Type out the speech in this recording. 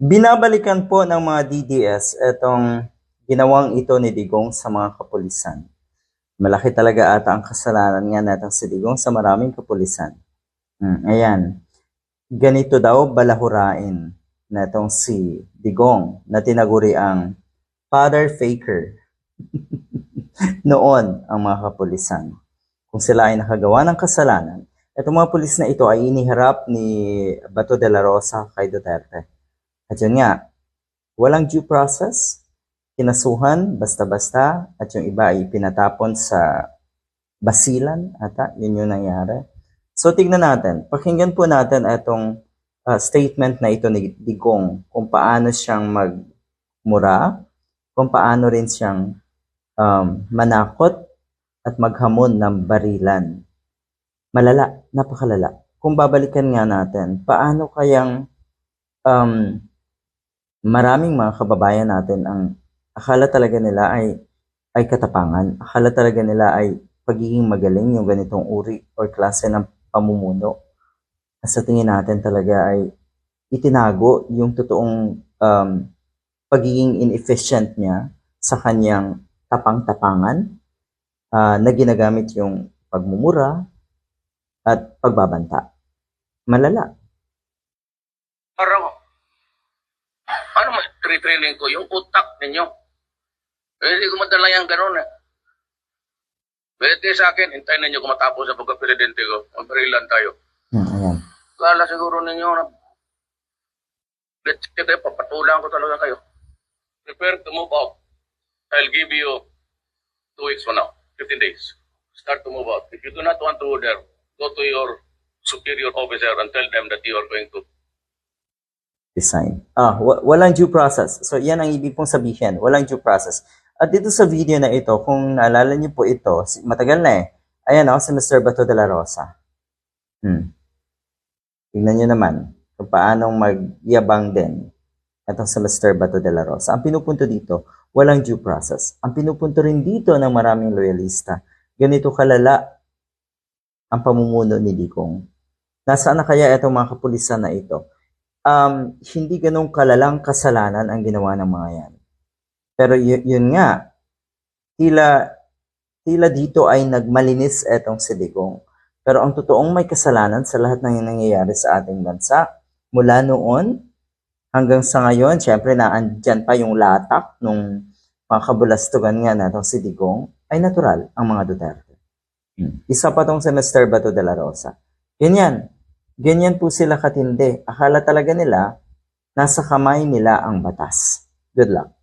Binabalikan po ng mga DDS itong ginawang ito ni Digong sa mga kapulisan. Malaki talaga ata ang kasalanan nga natin si Digong sa maraming kapulisan. Hmm, ayan. Ganito daw balahurain na itong si Digong na tinaguri ang father faker noon ang mga kapulisan. Kung sila ay nakagawa ng kasalanan, itong mga pulis na ito ay iniharap ni Bato de la Rosa kay Duterte. At yun nga, walang due process, kinasuhan basta-basta, at yung iba ay pinatapon sa basilan, ata, yun yung nangyari. So tignan natin, pakinggan po natin itong uh, statement na ito ni Digong, kung paano siyang magmura, kung paano rin siyang um, manakot at maghamon ng barilan. Malala, napakalala. Kung babalikan nga natin, paano kayang um, maraming mga kababayan natin ang akala talaga nila ay ay katapangan. Akala talaga nila ay pagiging magaling yung ganitong uri or klase ng pamumuno. Sa tingin natin talaga ay itinago yung totoong um, pagiging inefficient niya sa kanyang tapang-tapangan ah, na ginagamit yung pagmumura at pagbabanta. Malala. Mas tritrailing ko? Yung utak ninyo. Eh, hindi ko madala yung ganun eh. Pwede sa akin, hintayin ninyo kung matapos sa pagka-presidente ko. Magbarilan tayo. Hmm, ayan. Kala siguro ninyo na let's get it, papatulang ko talaga kayo. Prepare to move out. I'll give you two weeks from now, 15 days. Start to move out. If you do not want to order, go to your superior officer and tell them that you are going to design. Ah, wa- walang due process. So, yan ang ibig pong sabihin. Walang due process. At dito sa video na ito, kung naalala niyo po ito, matagal na eh. Ayan o, si Mr. Bato de la Rosa. Hmm. Tingnan niyo naman kung paanong magyabang din itong si Mr. Bato de la Rosa. Ang pinupunto dito, walang due process. Ang pinupunto rin dito ng maraming loyalista, ganito kalala ang pamumuno ni Digong. Nasaan na kaya itong mga kapulisan na ito? Um, hindi ganong kalalang kasalanan ang ginawa ng mga yan. Pero y- yun nga, tila, tila dito ay nagmalinis etong si Digong. Pero ang totoong may kasalanan sa lahat ng nangyayari sa ating bansa, mula noon hanggang sa ngayon, syempre naandyan pa yung latak nung mga kabulastugan nga natong si Digong, ay natural ang mga Duterte. Hmm. Isa pa tong si Mr. Bato de la Rosa. Ganyan, Ganyan po sila katindi. Akala talaga nila, nasa kamay nila ang batas. Good luck.